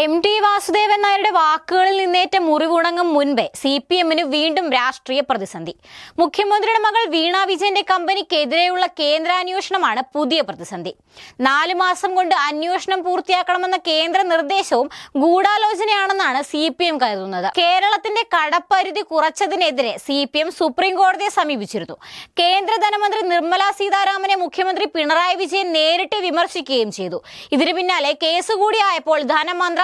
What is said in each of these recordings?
M T Vasudevan നായരുടെ വാക്കുകളിൽ നിന്നേറ്റ മുറിവുണങ്ങും മുൻപേ സി പി എമ്മിന് വീണ്ടും രാഷ്ട്രീയ പ്രതിസന്ധി. മുഖ്യമന്ത്രിയുടെ മകൾ വീണ വിജയന്റെ കമ്പനിക്കെതിരെയുള്ള കേന്ദ്രാന്വേഷണമാണ് പുതിയ പ്രതിസന്ധി. നാലു മാസം കൊണ്ട് അന്വേഷണം പൂർത്തിയാക്കണമെന്ന കേന്ദ്ര നിർദ്ദേശവും ഗൂഢാലോചനയാണെന്നാണ് സി പി എം കരുതുന്നത്. കേരളത്തിന്റെ കടപ്പരിധി കുറച്ചതിനെതിരെ സി പി എം സുപ്രീം കോടതിയെ സമീപിച്ചിരുന്നു. കേന്ദ്ര ധനമന്ത്രി നിർമ്മല സീതാരാമനെ മുഖ്യമന്ത്രി പിണറായി വിജയൻ നേരിട്ട് വിമർശിക്കുകയും ചെയ്തു. ഇതിനു പിന്നാലെ കേസ് കൂടിയായപ്പോൾ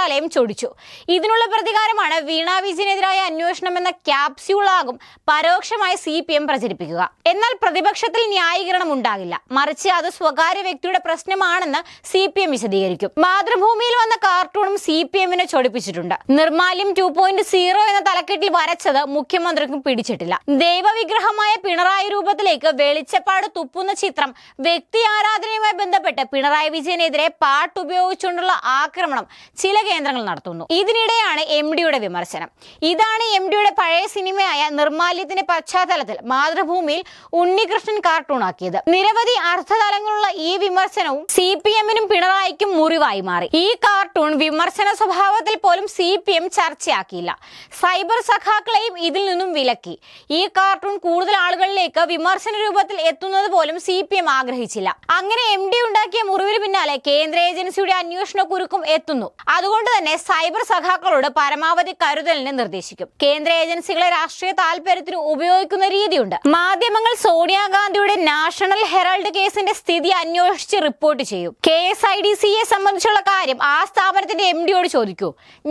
ധനമന്ത്രാലയം ചൊടിച്ചു. ഇതിനുള്ള പ്രതികാരമാണ് വീണ വിജയനെതിരായ അന്വേഷണം എന്ന ക്യാപ്സ്യൂളാകും പരോക്ഷമായി സി പി എം പ്രചരിപ്പിക്കുക. എന്നാൽ പ്രതിപക്ഷത്തിൽ ന്യായീകരണം ഉണ്ടാകില്ല. മറിച്ച് അത് സ്വകാര്യ വ്യക്തിയുടെ പ്രശ്നമാണെന്ന് സി പി എം വിശദീകരിക്കും. മാതൃഭൂമിയിൽ വന്ന കാർട്ടൂണും സി പി എമ്മിനെ ചൊടിപ്പിച്ചിട്ടുണ്ട്. നിർമാല്യം ടു പോയിന്റ് സീറോ എന്ന തലക്കെട്ടിൽ വരച്ചത് മുഖ്യമന്ത്രിക്കും പിടിച്ചിട്ടില്ല. ദൈവവിഗ്രഹമായ പിണറായി രൂപത്തിലേക്ക് വെളിച്ചപ്പാട് തുപ്പുന്ന ചിത്രം വ്യക്തി ആരാധനയുമായി ബന്ധപ്പെട്ട് പിണറായി വിജയനെതിരെ പാട്ടുപയോഗിച്ചുകൊണ്ടുള്ള ആക്രമണം ചില കേന്ദ്രങ്ങൾ നടത്തുന്നു. ഇതിനിടെയാണ് എം ഡിയുടെ വിമർശനം. ഇതാണ് എം ഡിയുടെ പഴയ സിനിമയായ നിർമാല്യത്തിന്റെ പശ്ചാത്തലത്തിൽ മാതൃഭൂമിയിൽ ഉണ്ണികൃഷ്ണൻ കാർട്ടൂണാക്കിയത് നിരവധി അർത്ഥതലങ്ങളുള്ള ഈ വിമർശനവും സി പി എമ്മിനും പിണറായിക്കും മുറിവായി മാറി. ഈ കാർട്ടൂൺ വിമർശന സ്വഭാവത്തിൽ പോലും സി പി എം ചർച്ചയാക്കിയില്ല. സൈബർ സഖാക്കളെയും ഇതിൽ നിന്നും വിലക്കി. ഈ കാർട്ടൂൺ കൂടുതൽ ആളുകളിലേക്ക് വിമർശന രൂപത്തിൽ എത്തുന്നത് പോലും സി പി എം ആഗ്രഹിച്ചില്ല. അങ്ങനെ എം ഡി ഉണ്ടാക്കിയ മുറിവിന് പിന്നാലെ കേന്ദ്ര ഏജൻസിയുടെ അന്വേഷണ കുരുക്കും എത്തുന്നു. അതുകൊണ്ട് തന്നെ സൈബർ സഖാക്കളോട് പരമാവധി കരുതലിന് നിർദ്ദേശിക്കും. കേന്ദ്ര ഏജൻസികളെ രാഷ്ട്രീയ താല്പര്യത്തിന് ഉപയോഗിക്കുന്ന രീതിയുണ്ട്. മാധ്യമങ്ങൾ സോണിയാഗാന്ധിയുടെ നാഷണൽ ഹെറാൾഡ് കേസിന്റെ സ്ഥിതി അന്വേഷിച്ച് റിപ്പോർട്ട് ചെയ്യും. കെ എസ് ഐ ഡി സിയെ സംബന്ധിച്ചുള്ള കാര്യം ആ സ്ഥാപനത്തിന്റെ എം ഡിയോട് ചോദിക്കൂ.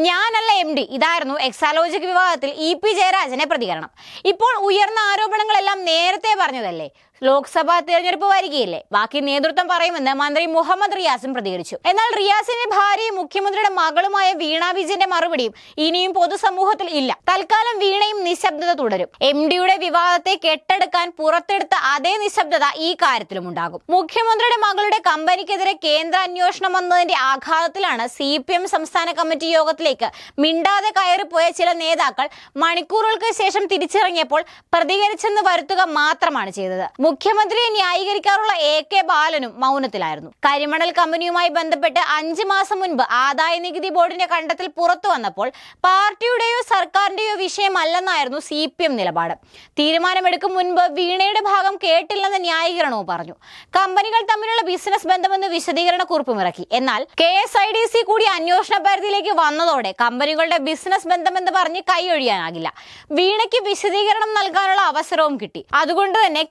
ഞാനല്ല എം ഡി ഇതായിരുന്നു എക്സാലോജിക് വിഭാഗത്തിൽ ഇ പി ജയരാജന്റെ പ്രതികരണം. ഇപ്പോൾ ഉയർന്ന ആരോപണങ്ങളെല്ലാം നേരത്തെ പറഞ്ഞതല്ലേ? ലോക്സഭാ തെരഞ്ഞെടുപ്പ് വരികയില്ലേ ബാക്കി നേതൃത്വം പറയുമെന്ന് മന്ത്രി മുഹമ്മദ് റിയാസും പ്രതികരിച്ചു. എന്നാൽ റിയാസിന്റെ ഭാര്യയും മുഖ്യമന്ത്രിയുടെ മകളുമായ വീണ വിജയന്റെ മറുപടിയും ഇനിയും പൊതുസമൂഹത്തിൽ ഇല്ല. തൽക്കാലം വീണയും നിശബ്ദത തുടരും. എം ഡിയുടെ വിവാദത്തെ കെട്ടെടുക്കാൻ പുറത്തെടുത്ത അതേ നിശബ്ദത ഈ കാര്യത്തിലും ഉണ്ടാകും. മുഖ്യമന്ത്രിയുടെ മകളുടെ കമ്പനിക്കെതിരെ കേന്ദ്ര അന്വേഷണം വന്നതിന്റെ ആഘാതത്തിലാണ് സി പി എം സംസ്ഥാന കമ്മിറ്റി യോഗത്തിലേക്ക് മിണ്ടാതെ കയറിപ്പോയ ചില നേതാക്കൾ മണിക്കൂറുകൾക്ക് ശേഷം തിരിച്ചിറങ്ങിയപ്പോൾ പ്രതികരിച്ചെന്ന് വരുത്തുക മാത്രമാണ് ചെയ്തത്. മുഖ്യമന്ത്രിയെ ന്യായീകരിക്കാറുള്ള എ കെ ബാലനും മൗനത്തിലായിരുന്നു. കരിമണൽ കമ്പനിയുമായി ബന്ധപ്പെട്ട് അഞ്ച് മാസം മുൻപ് ആദായ നികുതി ബോർഡിന്റെ കണ്ടെത്തൽ പുറത്തു വന്നപ്പോൾ പാർട്ടിയുടെയോ സർക്കാരിന്റെയോ വിഷയമല്ലെന്നായിരുന്നു സി പി എം നിലപാട്. തീരുമാനമെടുക്കും മുൻപ് വീണയുടെ ഭാഗം കേട്ടില്ലെന്ന ന്യായീകരണവും പറഞ്ഞു. കമ്പനികൾ തമ്മിലുള്ള ബിസിനസ് ബന്ധമെന്ന് വിശദീകരണ കുറിപ്പും ഇറക്കി എന്നാൽ K S I D C കൂടി അന്വേഷണ പരിധിയിലേക്ക് വന്നതോടെ കമ്പനികളുടെ ബിസിനസ് ബന്ധമെന്ന് പറഞ്ഞ് കൈയൊഴിയാനാകില്ല. വീണയ്ക്ക് വിശദീകരണം നൽകാനുള്ള അവസരവും കിട്ടി. അതുകൊണ്ട് തന്നെ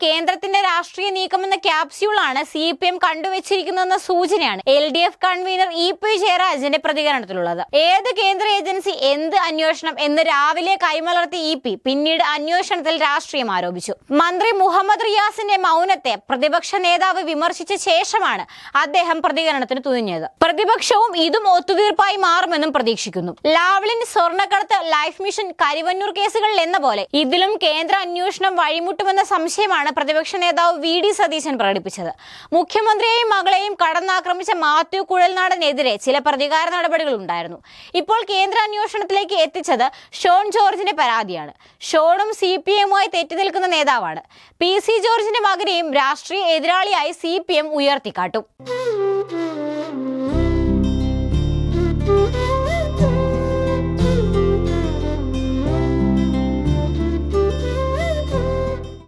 കേന്ദ്രത്തിന്റെ രാഷ്ട്രീയ നീക്കമെന്ന ക്യാപ്സ്യൂളാണ് സി പി എം കണ്ടുവച്ചിരിക്കുന്നതെന്ന സൂചനയാണ് L D F convener E P ജയരാജന്റെ പ്രതികരണത്തിലുള്ളത്. ഏത് കേന്ദ്ര ഏജൻസി എന്ത് അന്വേഷണം എന്ന് രാവിലെ കൈമലർത്തി ഇ പി പിന്നീട് അന്വേഷണത്തിൽ രാഷ്ട്രീയം ആരോപിച്ചു. മന്ത്രി മുഹമ്മദ് റിയാസിന്റെ മൗനത്തെ പ്രതിപക്ഷ നേതാവ് വിമർശിച്ച ശേഷമാണ് അദ്ദേഹം പ്രതികരണത്തിന് തുനിഞ്ഞത്. പ്രതിപക്ഷവും ഇതും ഒത്തുതീർപ്പായി മാറുമെന്നും പ്രതീക്ഷിക്കുന്നു. ലാവ്ലിൻ സ്വർണക്കടത്ത് ലൈഫ് മിഷൻ കരിവന്നൂർ കേസുകളിൽ എന്ന പോലെ ഇതിലും കേന്ദ്ര അന്വേഷണം വഴിമുട്ടുമെന്ന സംശയമാണ് പ്രതിപക്ഷ നേതാവ് വി ഡി സതീശൻ പ്രകടിപ്പിച്ചത്. മുഖ്യമന്ത്രിയെയും മകളെയും കടന്നാക്രമിച്ച മാത്യു കുഴൽനാടനെതിരെ ചില പ്രതികാര നടപടികൾ ഉണ്ടായിരുന്നു. ഇപ്പോൾ കേന്ദ്ര അന്വേഷണത്തിലേക്ക് എത്തിച്ചത് ഷോൺ ജോർജിന്റെ പരാതിയാണ്. ഷോണും സി പി എമ്മുമായി തെറ്റി നിൽക്കുന്ന നേതാവാണ്. പി സി ജോർജിന്റെ മകനെയും രാഷ്ട്രീയ എതിരാളിയായി സി പി എം ഉയർത്തിക്കാട്ടും.